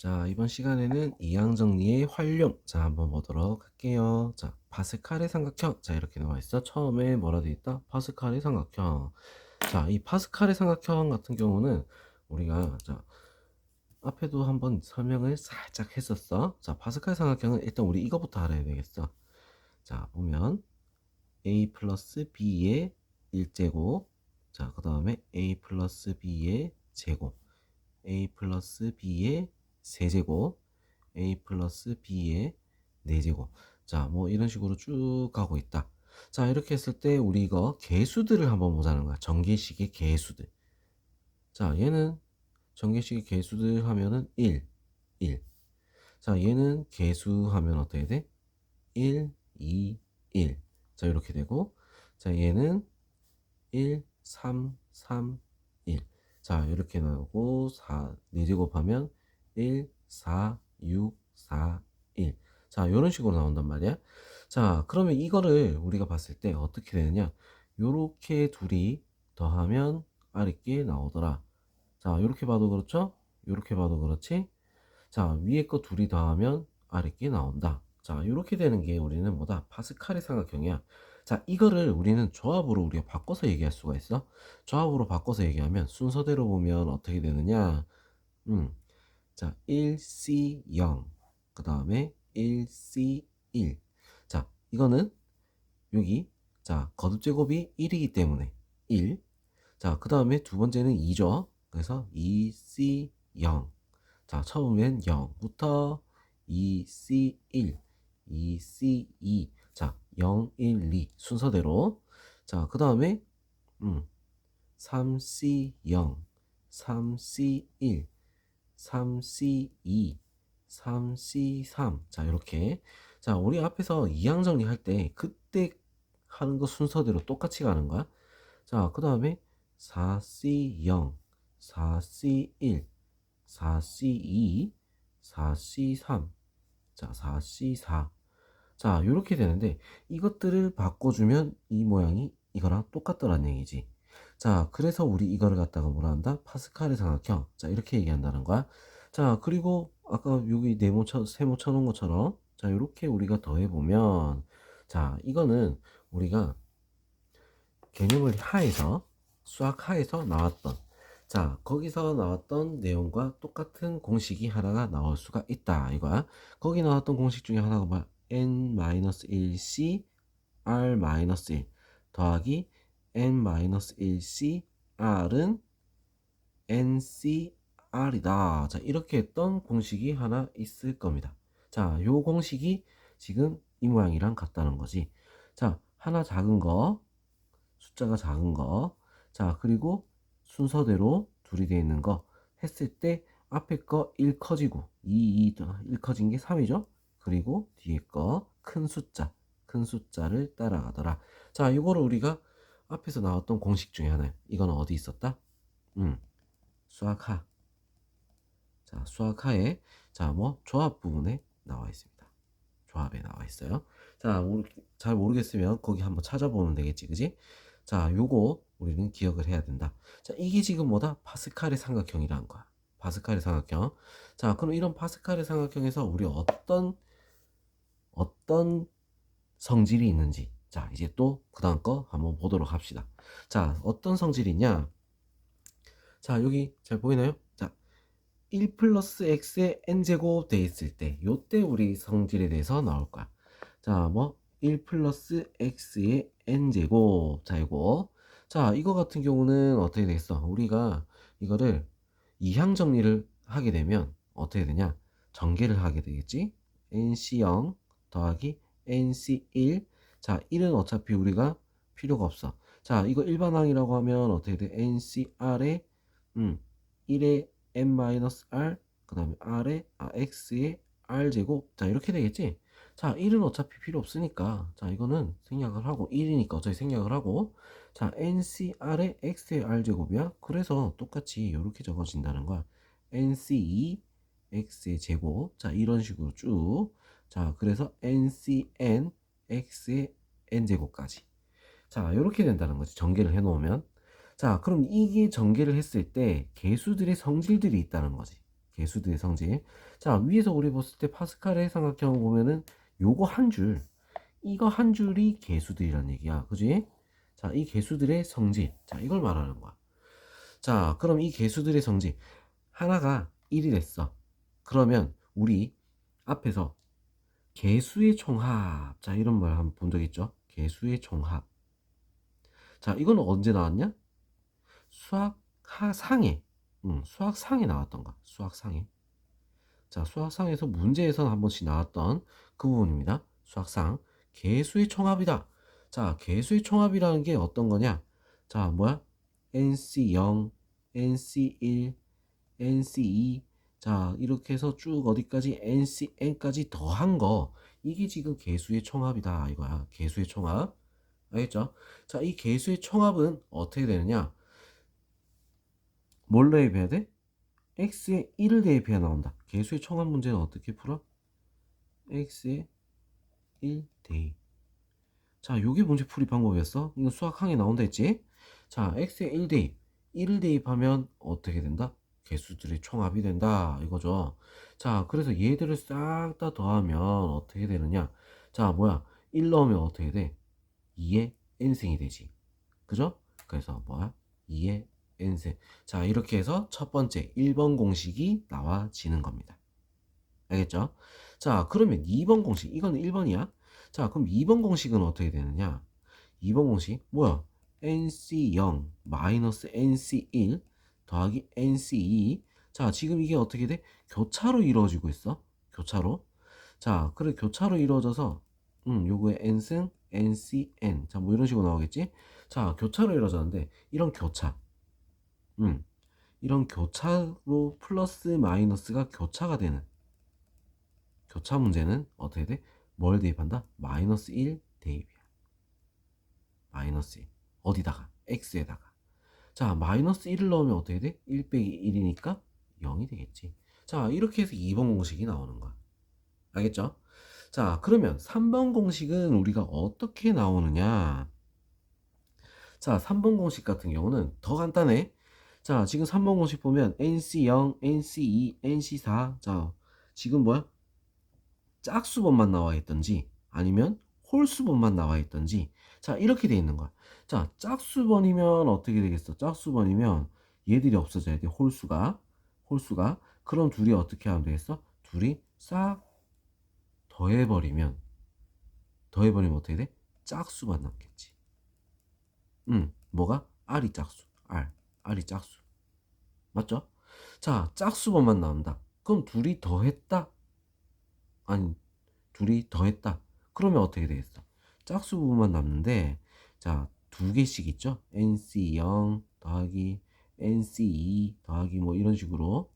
자, 이번 시간에는 이항 정리의 활용. 자, 한번 보도록 할게요. 자, 파스칼의 삼각형. 자, 이렇게 나와 있어. 처음에 뭐라 돼 있다? 파스칼의 삼각형. 자, 이 파스칼의 삼각형 같은 경우는 우리가 자, 앞에도 한번 설명을 살짝 했었어. 자, 파스칼 삼각형은 일단 우리 이거부터 알아야 되겠어. 자, 보면 a 플러스 b의 1제곱. 자, 그 다음에 a 플러스 b의 제곱. a 플러스 b의 세제곱, a 플러스 b의 4제곱. 자, 뭐 이런 식으로 쭉 가고 있다. 자, 이렇게 했을 때 우리 이거 개수들을 한번 보자는 거야. 전개식의 개수들. 자, 얘는 전개식의 개수들 하면은 1, 1. 자, 얘는 개수 하면 어떻게 돼? 1, 2, 1. 자, 이렇게 되고, 자, 얘는 1, 3, 3, 1. 자, 이렇게 나오고, 4, 4제곱 하면 1, 4, 6, 4, 1. 자, 이런 식으로 나온단 말이야. 자, 그러면 이거를 우리가 봤을 때 어떻게 되느냐? 요렇게 둘이 더하면 아랫게 나오더라. 자, 요렇게 봐도 그렇죠? 요렇게 봐도 그렇지? 자, 위에 거 둘이 더하면 아랫게 나온다. 자, 요렇게 되는 게 우리는 뭐다? 파스칼의 삼각형이야. 자, 이거를 우리는 조합으로 우리가 바꿔서 얘기할 수가 있어. 조합으로 바꿔서 얘기하면 순서대로 보면 어떻게 되느냐? 음, 자, 1C0. 그 다음에 1C1. 자, 이거는 여기, 자, 거듭 제곱이 1이기 때문에 1. 자, 그 다음에 두 번째는 2죠. 그래서 2C0. 자, 처음엔 0부터 2C1, 2C2. 자, 0, 1, 2. 순서대로. 자, 그 다음에, 음, 3C0, 3C1. 3C2, 3C3. 자, 이렇게. 자, 우리 앞에서 이항 정리할 때 그때 하는 거 순서대로 똑같이 가는 거야. 자, 그 다음에 4C0, 4C1, 4C2, 4C3. 자, 4C4. 자, 이렇게 되는데 이것들을 바꿔주면 이 모양이 이거랑 똑같더란 얘기지. 자, 그래서 우리 이거를 갖다가 뭐라 한다? 파스칼의 삼각형. 자, 이렇게 얘기한다는 거야. 자, 그리고 아까 여기 네모 쳐, 세모 쳐놓은 것처럼 자, 이렇게 우리가 더해보면 자, 이거는 우리가 개념을 하에서 수학 하에서 나왔던 자, 거기서 나왔던 내용과 똑같은 공식이 하나가 나올 수가 있다. 이거야. 거기 나왔던 공식 중에 하나가 뭐야? n-1c r-1 더하기 n-1c r은 ncr이다. 자, 이렇게 했던 공식이 하나 있을 겁니다. 자, 요 공식이 지금 이 모양이랑 같다는 거지. 자, 하나 작은 거, 숫자가 작은 거, 자, 그리고 순서대로 둘이 되어 있는 거 했을 때 앞에 거 1 커지고 2, 2, 1 커진 게 3이죠. 그리고 뒤에 거 큰 숫자, 큰 숫자를 따라가더라. 자, 이거를 우리가 앞에서 나왔던 공식 중에 하나예요. 이건 어디 있었다? 음, 수학하. 자, 수학하에 자, 뭐 조합 부분에 나와 있습니다. 조합에 나와 있어요. 자, 모르, 잘 모르겠으면 거기 한번 찾아보면 되겠지, 그지? 자, 요거 우리는 기억을 해야 된다. 자, 이게 지금 뭐다? 파스칼의 삼각형이라는 거야. 파스칼의 삼각형. 자, 그럼 이런 파스칼의 삼각형에서 우리 어떤 어떤 성질이 있는지 자 이제 또 그 다음 거 한번 보도록 합시다. 자 어떤 성질이 있냐? 자 여기 잘 보이나요? 자 1 플러스 x의 n제곱 돼 있을 때 요때 우리 성질에 대해서 나올 거야. 자 뭐 1 플러스 x의 n제곱. 자 이거. 자 이거 같은 경우는 어떻게 되겠어? 우리가 이거를 이항 정리를 하게 되면 어떻게 되냐? 전개를 하게 되겠지? nc0 더하기 nc1 자 1은 어차피 우리가 필요가 없어. 자 이거 일반항이라고 하면 어떻게 돼? Ncr에 음 1에 n-r 그 다음에 r에 아 x에 r제곱. 자 이렇게 되겠지? 자 1은 어차피 필요 없으니까. 자 이거는 생략을 하고 1이니까 어차피 생략을 하고. 자 ncr에 x의 r제곱이야. 그래서 똑같이 이렇게 적어진다는 거야. Nc2 x의 제곱. 자 이런 식으로 쭉. 자, 그래서 ncn x의 n제곱까지. 자, 이렇게 된다는 거지. 전개를 해 놓으면. 자, 그럼 이게 전개를 했을 때 개수들의 성질들이 있다는 거지. 개수들의 성질. 자, 위에서 우리 봤을 때 파스칼의 삼각형 보면은 요거 한 줄, 이거 한 줄이 개수들이란 얘기야. 그지? 자, 이 개수들의 성질. 자, 이걸 말하는 거야. 자, 그럼 이 개수들의 성질. 하나가 1이 됐어. 그러면 우리 앞에서 개수의 총합. 자, 이런 말 한번 본 적 있죠? 개수의 총합. 자, 이거는 언제 나왔냐? 수학 상에, 음, 수학 상에 나왔던 거. 수학 상에. 자, 수학 상에서 문제에서는 한 번씩 나왔던 그 부분입니다. 수학 상. 개수의 총합이다. 자, 개수의 총합이라는 게 어떤 거냐? 자, 뭐야? NC0, NC1, NC2. 자, 이렇게 해서 쭉 어디까지 NCN까지 더한 거. 이게 지금 개수의 총합이다. 이거야. 개수의 총합. 알겠죠? 자, 이 개수의 총합은 어떻게 되느냐? 뭘로 대입해야 돼? x에 1을 대입해야 나온다. 개수의 총합 문제는 어떻게 풀어? x에 1 대입. 자, 요게 문제 풀이 방법이었어. 이거 수학 항에 나온다 했지? 자, x에 1 대입. 1을 대입하면 어떻게 된다? 개수들의 총합이 된다. 이거죠. 자, 그래서 얘들을 싹 다 더하면 어떻게 되느냐? 자, 뭐야? 1 넣으면 어떻게 돼? 2의 n승이 되지. 그죠? 그래서 뭐야? 2의 n승. 자, 이렇게 해서 첫 번째 1번 공식이 나와지는 겁니다. 알겠죠? 자, 그러면 2번 공식. 이거는 1번이야. 자, 그럼 2번 공식은 어떻게 되느냐? 2번 공식 뭐야? nc0 마이너스 nc1 더하기 nc2 자, 지금 이게 어떻게 돼? 교차로 이루어지고 있어. 교차로. 자, 그래 교차로 이루어져서 음, 요거에 n승 ncn 자, 뭐 이런 식으로 나오겠지? 자, 교차로 이루어졌는데 이런 교차. 음. 이런 교차로 플러스 마이너스가 교차가 되는 교차 문제는 어떻게 돼? 뭘 대입한다? 마이너스 1 대입이야. 마이너스 1. 어디다가? x에다가. 자, 마이너스 1을 넣으면 어떻게 돼? 1 빼기 1이니까 0이 되겠지. 자, 이렇게 해서 2번 공식이 나오는 거야. 알겠죠? 자, 그러면 3번 공식은 우리가 어떻게 나오느냐? 자, 3번 공식 같은 경우는 더 간단해. 자, 지금 3번 공식 보면 NC0, NC2, NC4. 자, 지금 뭐야? 짝수번만 나와 있던지 아니면 홀수번만 나와 있던지 자, 이렇게 돼 있는 거야. 자, 짝수번이면 어떻게 되겠어? 짝수번이면 얘들이 없어져야 돼. 홀수가. 홀수가. 그럼 둘이 어떻게 하면 되겠어? 둘이 싹 더해버리면 더해버리면 어떻게 돼? 짝수만 남겠지. 음, 뭐가? R이 짝수. R. R이 짝수. 맞죠? 자, 짝수번만 나온다. 그럼 둘이 더했다? 아니, 둘이 더했다. 그러면 어떻게 되겠어? 짝수 부분만 남는데, 자, 두 개씩 있죠? NC0 더하기 NC2 더하기 뭐 이런 식으로,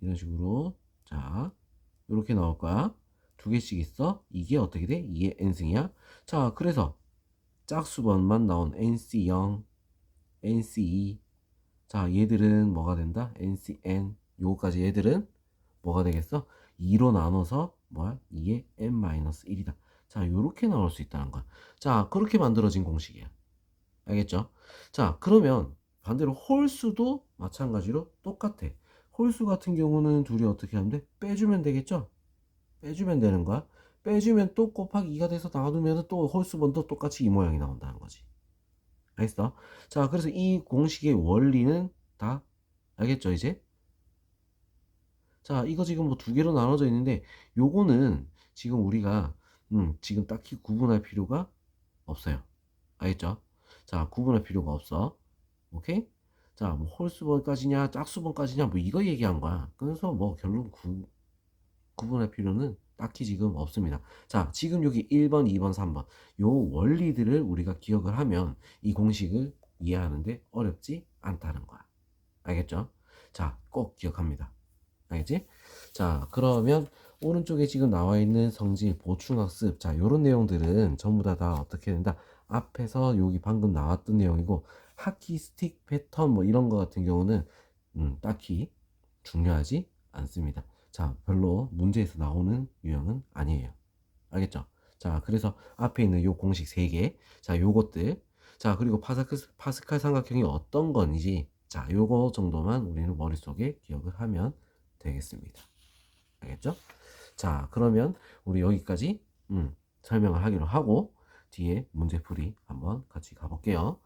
이런 식으로, 자, 이렇게 나올 거야. 두 개씩 있어. 이게 어떻게 돼? 2의 n승이야. 자, 그래서 짝수번만 나온 NC0, NC2. 자, 얘들은 뭐가 된다? NCN. 요거까지 얘들은 뭐가 되겠어? 2로 나눠서 뭐야? 2의 n-1이다. 자, 요렇게 나올 수 있다는 거야. 자, 그렇게 만들어진 공식이야. 알겠죠? 자, 그러면 반대로 홀수도 마찬가지로 똑같아. 홀수 같은 경우는 둘이 어떻게 하면 돼? 빼주면 되겠죠? 빼주면 되는 거야. 빼주면 또 곱하기 2가 돼서 나누면 또 홀수번도 똑같이 이 모양이 나온다는 거지. 알겠어? 자, 그래서 이 공식의 원리는 다 알겠죠, 이제? 자, 이거 지금 뭐 두 개로 나눠져 있는데 요거는 지금 우리가 음, 지금 딱히 구분할 필요가 없어요. 알겠죠? 자, 구분할 필요가 없어. 오케이? 자, 뭐 홀수번까지냐, 짝수번까지냐, 뭐 이거 얘기한 거야. 그래서 뭐 결론 구, 구분할 필요는 딱히 지금 없습니다. 자, 지금 여기 1번, 2번, 3번. 요 원리들을 우리가 기억을 하면 이 공식을 이해하는데 어렵지 않다는 거야. 알겠죠? 자, 꼭 기억합니다. 알겠지? 자, 그러면 오른쪽에 지금 나와 있는 성질, 보충학습. 자, 요런 내용들은 전부 다, 다 어떻게 된다? 앞에서 여기 방금 나왔던 내용이고, 하키 스틱 패턴 뭐 이런 거 같은 경우는, 음, 딱히 중요하지 않습니다. 자, 별로 문제에서 나오는 유형은 아니에요. 알겠죠? 자, 그래서 앞에 있는 요 공식 3개. 자, 요것들. 자, 그리고 파스칼, 파스칼 삼각형이 어떤 건지. 자, 요거 정도만 우리는 머릿속에 기억을 하면 되겠습니다. 알겠죠? 자, 그러면 우리 여기까지 음, 설명을 하기로 하고 뒤에 문제풀이 한번 같이 가볼게요.